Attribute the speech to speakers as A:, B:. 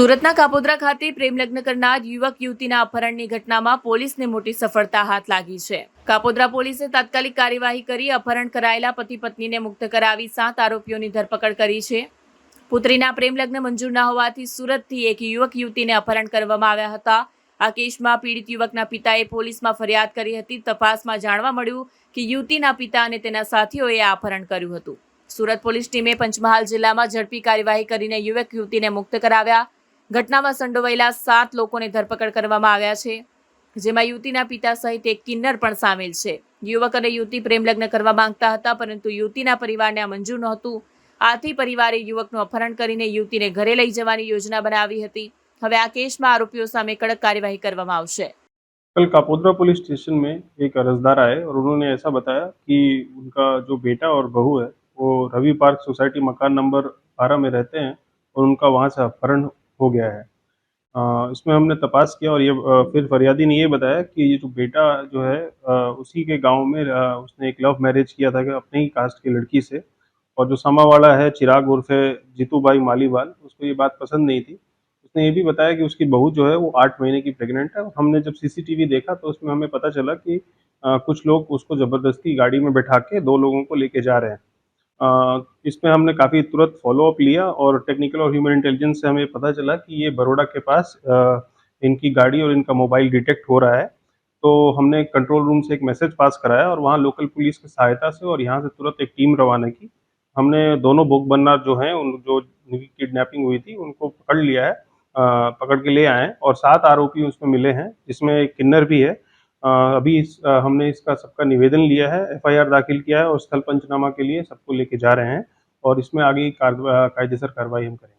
A: સુરતના કાપોદ્રા ખાતે પ્રેમલગ્ન કરનાર યુવક યુવતીના અપહરણની ઘટનામાં પોલીસને મોટી સફળતા હાથ લાગી છે. કાપોદ્રા પોલીસે તાત્કાલિક કાર્યવાહી કરી અપહરણ કરાયેલા પતિ પત્નીને મુક્ત કરાવી સાત આરોપીઓની ધરપકડ કરી છે. પુત્રીના પ્રેમલગ્ન મંજૂર ન હોવાથી સુરતથી એક યુવક યુવતીને અપહરણ કરવામાં આવ્યા હતા. આ કેસમાં પીડિત યુવકના પિતાએ પોલીસમાં ફરિયાદ કરી હતી. તપાસમાં જાણવા મળ્યું કે યુવતીના પિતા અને તેના સાથીઓએ આ અપહરણ કર્યું હતું. સુરત પોલીસ ટીમે પંચમહાલ જિલ્લામાં ઝડપી કાર્યવાહી કરીને યુવક યુવતીને મુક્ત કરાવ્યા. ઘટનામાં સંડોવાયેલા સાત લોકોને ધરપકડ કરવામાં આવ્યા છે જેમાં યુવતીના પિતા સહિત એક કિન્નર પણ સામેલ છે યુવક અને યુવતી પ્રેમલગ્ન કરવા માંગતા હતા પરંતુ યુવતીના પરિવારને આ મંજૂર નહોતું આથી પરિવારે યુવકનું અપહરણ કરીને યુવતીને ઘરે લઈ જવાની યોજના બનાવી હતી હવે આ કેસમાં આરોપીઓ સામે કડક કાર્યવાહી કરવામાં આવશે
B: कल कापोद्रा पुलिस स्टेशन में एक अर्जदार आए और उन्होंने ऐसा बताया कि उनका जो बेटा और बहू है वो रवि पार्क सोसाइटी मकान नंबर बारह में रहते हैं और उनका वहाँ से अपहरण हो गया है। अ, इसमें हमने तपास किया और ये फिर फरियादी ने ये बताया कि ये जो बेटा जो है अ, उसी के गाँव में अ, उसने एक लव मैरिज किया था कि अपने ही कास्ट की लड़की से। और जो सामा वाला है चिराग उर्फे जीतू भाई मालीवाल उसको ये बात पसंद नहीं थी। उसने ये भी बताया कि उसकी बहू जो है वो आठ महीने की प्रेग्नेंट है। हमने जब सीसीटीवी देखा तो उसमें हमें पता चला कि अ, कुछ लोग उसको ज़बरदस्ती गाड़ी में बैठा के दो लोगों को लेके जा रहे हैं। इसमें हमने काफ़ी तुरंत फॉलोअप लिया और टेक्निकल और ह्यूमन इंटेलिजेंस से हमें पता चला कि ये बड़ोड़ा के पास इनकी गाड़ी और इनका मोबाइल डिटेक्ट हो रहा है। तो हमने कंट्रोल रूम से एक मैसेज पास कराया और वहाँ लोकल पुलिस की सहायता से और यहाँ से तुरंत एक टीम रवाना की। हमने दोनों भोग बनना जो हैं, उन, जो किडनैपिंग हुई थी, उनको पकड़ लिया है पकड़ के ले आए और सात आरोपी उसमें मिले हैं, जिसमें एक किन्नर भी है अभी इस, हमने इसका सबका निवेदन लिया है एफआईआर दाखिल किया है और स्थल पंचनामा के लिए सबको लेके जा रहे हैं और इसमें आगे कायदेसर कार्रवाई हम करेंगे।